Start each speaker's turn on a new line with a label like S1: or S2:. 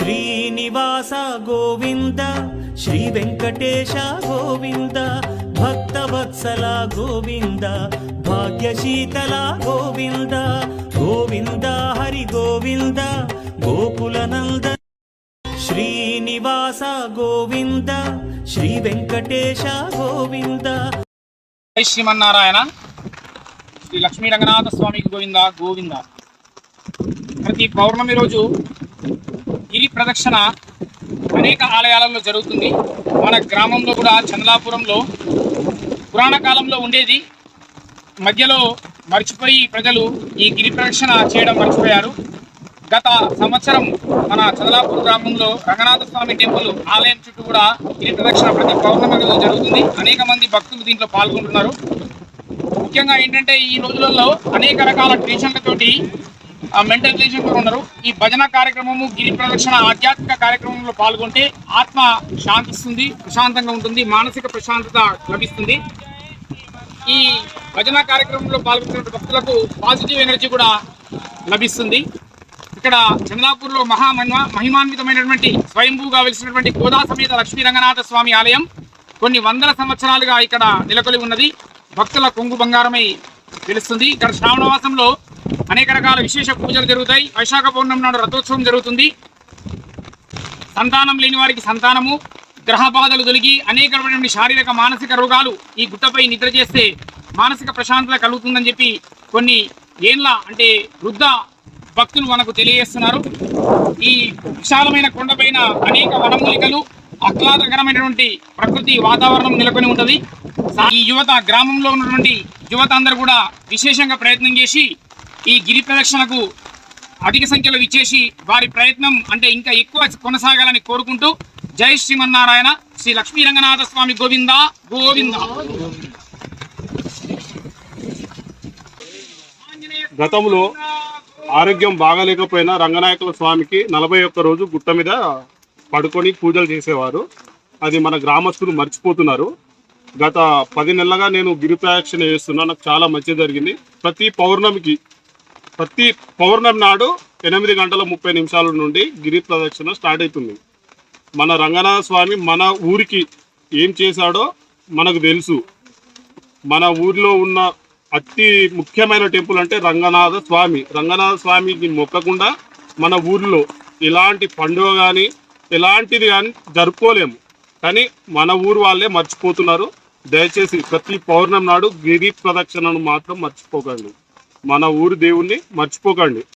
S1: శ్రీనివాస గోవింద శ్రీ వెంకటేశ గోవింద భక్తవత్సల గోవింద భాగ్యశీతల గోవింద గోవింద హరి గోవింద గోకులనంద శ్రీనివాస గోవింద శ్రీ వెంకటేశ గోవింద.
S2: జై శ్రీమన్నారాయణ. శ్రీ లక్ష్మీ రంగనాథ స్వామి గోవింద గోవింద. ప్రతి పౌర్ణమి రోజు గిరి ప్రదక్షిణ అనేక ఆలయాలలో జరుగుతుంది. మన గ్రామంలో కూడా చందలాపురంలో పురాణ కాలంలో ఉండేది. మధ్యలో మర్చిపోయి ప్రజలు ఈ గిరి ప్రదక్షిణ చేయడం మర్చిపోయారు. గత సంవత్సరం మన చదలాపూర్ గ్రామంలో రంగనాథ స్వామి టెంపుల్ ఆలయం చుట్టూ కూడా గిరి ప్రదక్షిణ ప్రతి పౌర్ణమిలో జరుగుతుంది. అనేక మంది భక్తులు దీంట్లో పాల్గొంటున్నారు. ముఖ్యంగా ఏంటంటే ఈ రోజులలో అనేక రకాల టెన్షన్లతోటి మెంటల్ టెన్షన్ కూడా ఉన్నారు. ఈ భజన కార్యక్రమము గిరి ప్రదక్షిణ ఆధ్యాత్మిక కార్యక్రమంలో పాల్గొంటే ఆత్మ శాంతిస్తుంది ప్రశాంతంగా ఉంటుంది మానసిక ప్రశాంతత లభిస్తుంది. ఈ భజన కార్యక్రమంలో పాల్గొంటున్న భక్తులకు పాజిటివ్ ఎనర్జీ కూడా లభిస్తుంది. ఇక్కడ చందనాపూర్లో మహా మహిమ- మహిమాన్వితమైనటువంటి స్వయంభూగా వెలిసినటువంటి గోదా సమేత లక్ష్మీ రంగనాథ స్వామి ఆలయం కొన్ని వందల సంవత్సరాలుగా ఇక్కడ నెలకొలి ఉన్నది. భక్తుల కొంగు బంగారమై తెలుస్తుంది. ఇక్కడ శ్రావణవాసంలో అనేక రకాల విశేష పూజలు జరుగుతాయి. వైశాఖ పౌర్ణమి నాడు రథోత్సవం జరుగుతుంది. సంతానం లేని వారికి సంతానము గ్రహ బాధలు తొలగి అనేకమైనటువంటి శారీరక మానసిక రోగాలు ఈ గుట్టపై నిద్ర చేస్తే మానసిక ప్రశాంతత కలుగుతుందని చెప్పి కొన్ని ఏండ్ల అంటే వృద్ధ భక్తులు మనకు తెలియజేస్తున్నారు. ఈ విశాలమైన కొండపైన అనేక వనమూలికలు ఆహ్లాదకరమైనటువంటి ప్రకృతి వాతావరణం నెలకొని ఉంటుంది. ఈ యువత గ్రామంలో ఉన్నటువంటి యువత అందరూ కూడా విశేషంగా ప్రయత్నం చేసి ఈ గిరి ప్రదక్షిణకు అధిక సంఖ్యలో ఇచ్చేసి వారి ప్రయత్నం అంటే ఇంకా ఎక్కువ కొనసాగాలని కోరుకుంటూ జై శ్రీమన్నారాయణ శ్రీ లక్ష్మీ రంగనాథ స్వామి గోవింద గోవింద.
S3: గతంలో ఆరోగ్యం బాగాలేకపోయినా రంగనాయకుల స్వామికి నలభై ఒక్క రోజు గుట్ట మీద పడుకొని పూజలు చేసేవారు. అది మన గ్రామస్తులు మర్చిపోతున్నారు. గత పది నెలలుగా నేను గిరి ప్రదక్షిణ చేస్తున్నా. నాకు చాలా మంచి జరిగింది. ప్రతి పౌర్ణమికి ప్రతి పౌర్ణమి నాడు ఎనిమిది గంటల ముప్పై నిమిషాల నుండి గిరి ప్రదక్షిణ స్టార్ట్ అవుతుంది. మన రంగనాథ స్వామి మన ఊరికి ఏం చేశాడో మనకు తెలుసు. మన ఊరిలో ఉన్న అతి ముఖ్యమైన టెంపుల్ అంటే రంగనాథ స్వామి. రంగనాథ స్వామికి మొక్కకుండా మన ఊరిలో ఎలాంటి పండుగ కానీ ఎలాంటిది కానీ జరుపుకోలేము. కానీ మన ఊరు వాళ్ళే మర్చిపోతున్నారు. దయచేసి ప్రతి పౌర్ణమి నాడు గిరి ప్రదక్షిణను మాత్రం మర్చిపోకండి. మన ఊరి దేవుణ్ణి మర్చిపోకండి.